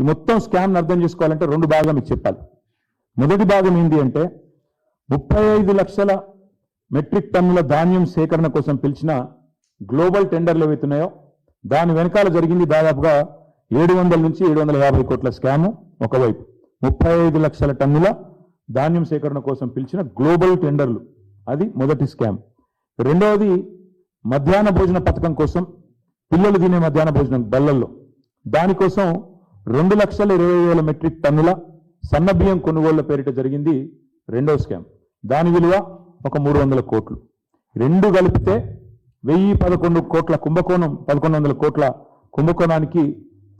ఈ మొత్తం స్కామ్ని అర్థం చేసుకోవాలంటే రెండు భాగం మీకు చెప్పాలి. మొదటి భాగం ఏంటి అంటే ముప్పై ఐదు లక్షల మెట్రిక్ టన్నుల ధాన్యం సేకరణ కోసం పిలిచిన గ్లోబల్ టెండర్లు ఏవైతున్నాయో దాని వెనకాల జరిగింది దాదాపుగా ఏడు వందల నుంచి ఏడు వందల యాభై కోట్ల స్కాము ఒకవైపు. ముప్పై ఐదు లక్షల టన్నుల ధాన్యం సేకరణ కోసం పిలిచిన గ్లోబల్ టెండర్లు. అది మొదటి స్కామ్. రెండవది మధ్యాహ్న భోజన పథకం కోసం పిల్లలు తినే మధ్యాహ్న భోజనం బల్లల్లో. దానికోసం రెండు లక్షల ఇరవై వేల మెట్రిక్ టన్నుల సన్న బియ్యం కొనుగోళ్ళ పేరిట జరిగింది రెండో స్కామ్. దాని విలువ ఒక మూడు వందల కోట్లు. రెండు కలిపితే వెయ్యి పదకొండు కోట్ల కుంభకోణం పదకొండు వందల కోట్ల కుంభకోణానికి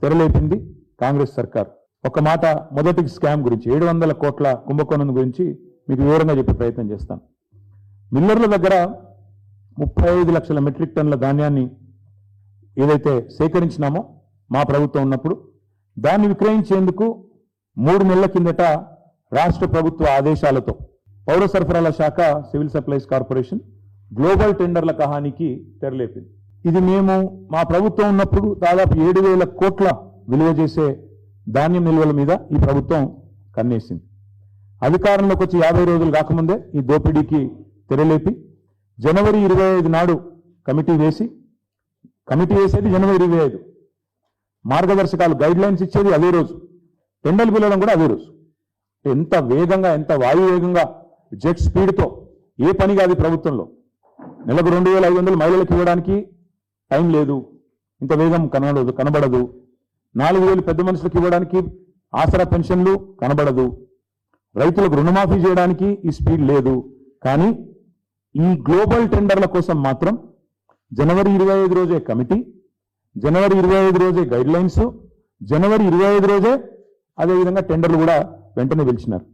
తెరలేపింది కాంగ్రెస్ సర్కార్. ఒక మాట మొదటి స్కామ్ గురించి ఏడు వందల కోట్ల కుంభకోణం గురించి మీకు వివరంగా చెప్పే ప్రయత్నం చేస్తాను మిల్లర్ల దగ్గర ముప్పై ఐదు లక్షల మెట్రిక్ టన్నుల ధాన్యాన్ని ఏదైతే సేకరించినామో మా ప్రభుత్వం ఉన్నప్పుడు దాన్ని విక్రయించేందుకు మూడు నెలల కిందట రాష్ట్ర ప్రభుత్వ ఆదేశాలతో పౌర సరఫరాల శాఖ సివిల్ సప్లైస్ కార్పొరేషన్ గ్లోబల్ టెండర్ల కహానికి తెరలేపింది. ఇది మేము మా ప్రభుత్వం ఉన్నప్పుడు దాదాపు ఏడు వేల కోట్ల విలువ చేసే ధాన్యం నిల్వల మీద ఈ ప్రభుత్వం కన్నేసింది. అధికారంలోకి వచ్చి యాభై రోజులు కాకముందే ఈ దోపిడీకి తెరలేపి జనవరి ఇరవై ఐదు నాడు కమిటీ వేసి కమిటీ వేసేది జనవరి ఇరవై ఐదు. మార్గదర్శకాలు గైడ్ లైన్స్ ఇచ్చేది అదే రోజు. టెండర్లు పిలవడం కూడా అదే రోజు. ఎంత వేగంగా ఎంత వాయు వేగంగా జెట్ స్పీడ్తో ఏ పని కాదు ప్రభుత్వంలో. నెలకు రెండు వేల ఐదు వందలు మహిళలకు ఇవ్వడానికి టైం లేదు. ఇంత వేగం కనబడదు కనబడదు. నాలుగు వేలు పెద్ద మనుషులకు ఇవ్వడానికి ఆసరా పెన్షన్లు కనబడదు. రైతులకు రుణమాఫీ చేయడానికి ఈ స్పీడ్ లేదు. కానీ ఈ గ్లోబల్ టెండర్ల కోసం మాత్రం జనవరి ఇరవై ఐదు రోజే కమిటీ జనవరి ఇరవై ఐదు రోజే గైడ్ లైన్స్ జనవరి ఇరవై ఐదు రోజే అదేవిధంగా టెండర్లు కూడా వెంటనే పిలిచినారు